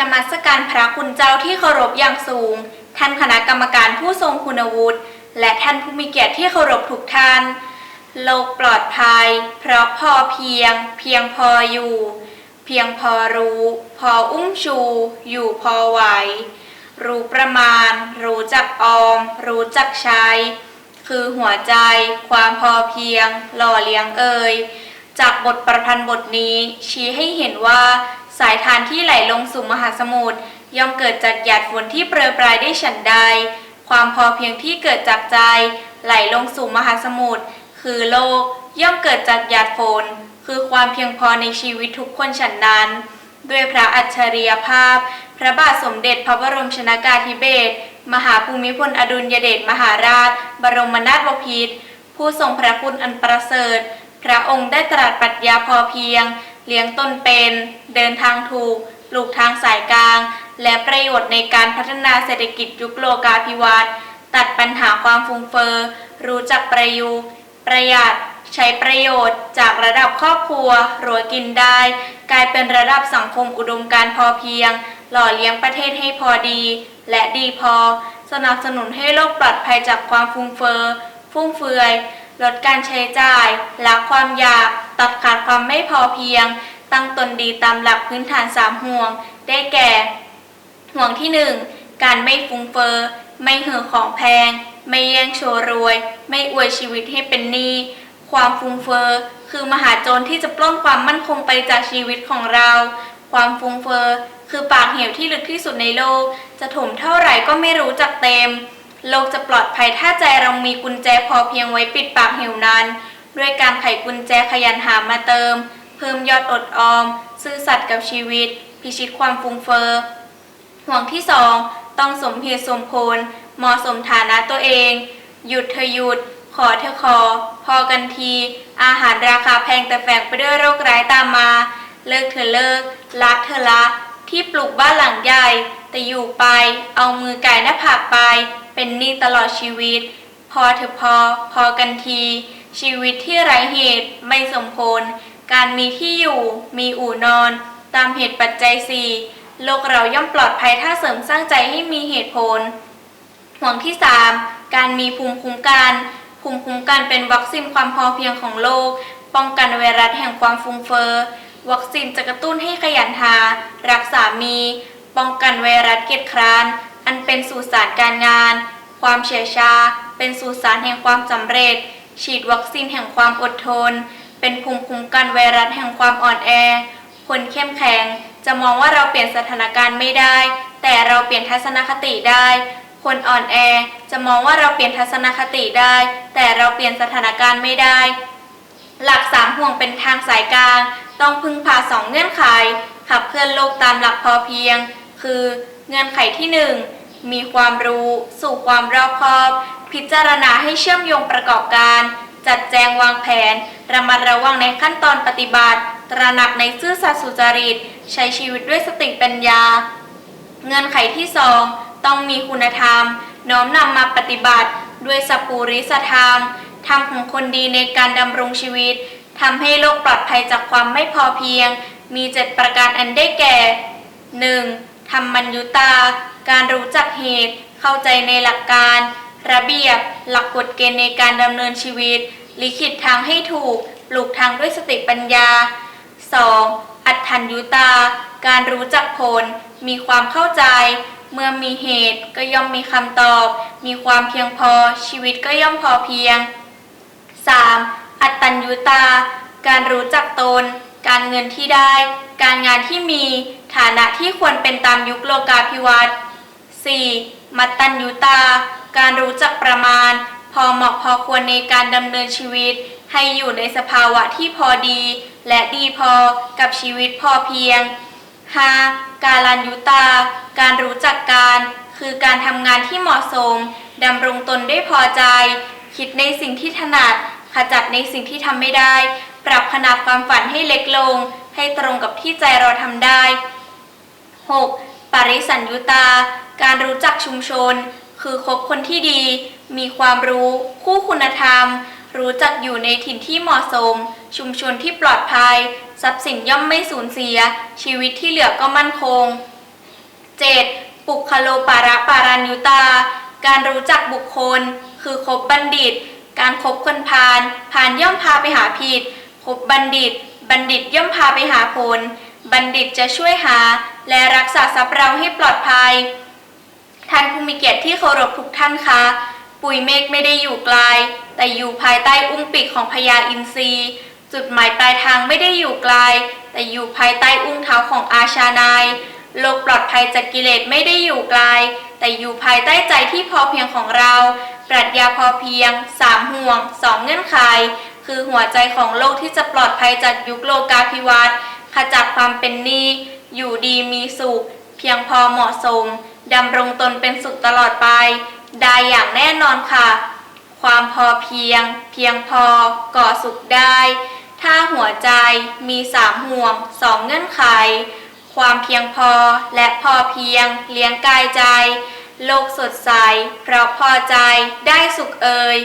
นมัสการพระคุณเจ้าที่เคารพอย่างสูง ท่านคณะกรรมการผู้ทรงคุณวุฒิ และท่านผู้มีเกียรติที่เคารพทุกท่าน โลกปลอดภัย เพราะพอเพียง เพียงพออยู่ เพียงพอรู้ พออุ้มชู อยู่พอไหว รู้ประมาณ รู้จักออม รู้จักใช้ คือหัวใจ ความพอเพียง หล่อเลี้ยงเอ่ยจากบทประพันธ์บทนี้ชี้ให้เห็นว่า สายทานที่ไหลลงสู่มหาสมุทรย่อมเกิดจากหยาดฝนที่เปรยปรายได้ฉันใด ความพอเพียงที่เกิดจากใจ ไหลลงสู่มหาสมุทรคือโลกย่อมเกิดจากหยาดฝน คือความเพียงพอในชีวิตทุกคนฉันนั้น ด้วยพระอัจฉริยภาพ พระบาทสมเด็จพระบรมชนากาธิเบศรมหาภูมิพลอดุลยเดชมหาราช บรมนาถบพิตรผู้ทรงพระคุณอันประเสริฐ พระองค์ได้ตรัสปรัชญาพอเพียง เลี้ยงตนเป็น เดินทางถูก ปลูกทางสายกลาง และประโยชน์ในการพัฒนาเศรษฐกิจยุคโลกาภิวัตน์ตัดปัญหาความฟุ้งเฟอ้อรู้จักประยุกต์ประหยัดใช้ประโยชน์จากระดับครอบครัวรวยกินได้ กลายเป็นระดับสังคมอุดมการพอเพียง หล่อเลี้ยงประเทศให้พอดี และดีพอ สนับสนุนให้โลกปลอดภัยจากความฟุ้งเฟอ้อฟุ่มเฟือย ลดการใช้จ่ายละความอยาก ตัดขาดความไม่พอเพียง ตั้งตนดีตามหลักพื้นฐานสามห่วง ได้แก่ ห่วงที่หนึ่งการไม่ฟุ้งเฟอ้อไม่เห่อของแพง ไม่แย่งโชว์รวย ไม่อวยชีวิตให้เป็นหนี้ความฟุ้งเฟอ้อคือมหาโจรที่จะปล้นความมั่นคงไปจากชีวิตของเรา ความฟุ้งเฟอ้อคือปากเหวที่ลึกที่สุดในโลก จะถมเท่าไหร่ก็ไม่รู้จักเต็ม โลกจะปลอดภัยถ้าใจเรามีกุญแจพอเพียงไว้ปิดปากเหวนั้นด้วยการไขกุญแจขยันหามาเติม เพิ่มยอดอดออม ซื่อสัตย์กับชีวิต พิชิตความฟุ้งเฟอ้อห่วงที่สองต้องสมเหตุสมผลเหมาะสมฐานะตัวเอง หยุดเธอหยุด ขอเธอขอ พอกันที อาหารราคาแพงแต่แฝงไปด้วยโรคร้ายตามมา เลิกเธอเลิกละเธอละที่ปลูกบ้านหลังใหญ่ แต่อยู่ไป เอามือไก่หน้าผากไป เป็นหนี้ตลอดชีวิต พอเธอะพอ พอกันที ชีวิตที่ไร้เหตุไม่สมผลการมีที่อยู่ มีอู่นอน ตามเหตุปัจจัยสี่โลกเราย่อมปลอดภัยถ้าเสริมสร้างใจให้มีเหตุผล ห่วงที่ 3 การมีภูมิคุ้มกัน ภูมิคุ้มกันเป็นวัคซีนความพอเพียงของโลก ป้องกันไวรัสแห่งความฟุ้งเฟอ้อ วัคซีนจะกระตุ้นให้ขยันหา รักษามี ป้องกันไวรัสเกียจคร้าน อันเป็นสู่สารการงาน ความเฉื่อยชา เป็นสู่สารแห่งความสำเร็จ ฉีดวัคซีนแห่งความอดทน เป็นภูมิคุ้มกันไวรัสแห่งความอ่อนแอ คนเข้มแข็งจะมองว่าเราเปลี่ยนสถานการณ์ไม่ได้ แต่เราเปลี่ยนทัศนคติได้ คนอ่อนแอจะมองว่าเราเปลี่ยนทัศนคติได้ แต่เราเปลี่ยนสถานการณ์ไม่ได้ หลักสามห่วงเป็นทางสายกลาง ต้องพึ่งพาสองเงื่อนไขขับเคลื่อนโลกตามหลักพอเพียง คือ เงื่อนไขที่หนึ่งมีความรู้ สู่ความรอบคอบ พิจารณาให้เชื่อมโยงประกอบการ จัดแจงวางแผน ระมัดระวังในขั้นตอนปฏิบัติ ตระหนักในซื่อสัตย์สุจริต ใช้ชีวิตด้วยสติปัญญา เงื่อนไขที่สองต้องมีคุณธรรม น้อมนำมาปฏิบัติ ด้วยสัพปูริสธรรมทำของคนดีในการดำรงชีวิตทำให้โลกปลอดภัยจากความไม่พอเพียง มีเจ็ดประการอันได้แก่ 1. ธรรมัญญุตา การรู้จักเหตุ เข้าใจในหลักการ ระเบียบ หลักกฎเกณฑ์ในการดำเนินชีวิต ลิขิตทางให้ถูก ปลูกทางด้วยสติปัญญา 2. อัตถัญยุตา การรู้จักผล มีความเข้าใจ เมื่อมีเหตุก็ย่อมมีคำตอบ มีความเพียงพอ ชีวิตก็ย่อมพอเพียง 3. อัตตัญยุตา การรู้จักตน การเงินที่ได้ การงานที่มี ฐานะที่ควรเป็นตามยุคโลกาภิวัตน์ 4. มัตตัญยุตา การรู้จักประมาณ พอเหมาะพอควรในการดำเนินชีวิต ให้อยู่ในสภาวะที่พอดี และดีพอกับชีวิตพอเพียง 5. การลันยุตา การรู้จักการ คือการทำงานที่เหมาะสมดำรงตนได้พอใจ คิดในสิ่งที่ถนัด ขจัดในสิ่งที่ทำไม่ได้ ปรับขนาดความฝันให้เล็กลง ให้ตรงกับที่ใจเราทำได้ 6. ปริสัญยุตา การรู้จักชุมชน คือคบคนที่ดี มีความรู้ คู่คุณธรรม รู้จักอยู่ในถิ่นที่เหมาะสม ชุมชนที่ปลอดภัย ทรัพย์สินย่อมไม่สูญเสีย ชีวิตที่เหลือก็มั่นคง 7. ปุคโลปาระปารายุตา การรู้จักบุคคล คือคบบัณฑิต การคบคนพาลพาลย่อมพาไปหาผิดคบบัณฑิต บัณฑิตย่อมพาไปหาผล บัณฑิตจะช่วยหา และรักษาทรัพย์เราให้ปลอดภัย ท่านผู้มีเกียรติที่เคารพทุกท่านคะ ปุ๋ยเมฆไม่ได้อยู่ไกล แต่อยู่ภายใต้อุ้งปีกของพญาอินทรีจุดหมายปลายทางไม่ได้อยู่ไกล แต่อยู่ภายใต้อุ้งเท้าของอาชานาย โลกปลอดภัยจากกิเลสไม่ได้อยู่ไกล แต่อยู่ภายใต้ใจที่พอเพียงของเรา ปรัชญาพอเพียงสามห่วงสองเงื่อนไข คือหัวใจของโลกที่จะปลอดภัยจากยุคโลกาภิวัตน์ ขจัดความเป็นหนี้อยู่ดีมีสุข เพียงพอเหมาะสมดำรงตนเป็นสุขตลอดไป ได้อย่างแน่นอนค่ะ ความพอเพียง เพียงพอก่อสุขได้ ถ้าหัวใจมีสามห่วงสองเงื่อนไข ความเพียงพอและพอเพียงเลี้ยงกายใจ โลกสดใสเพราะพอใจได้สุขเอ่ย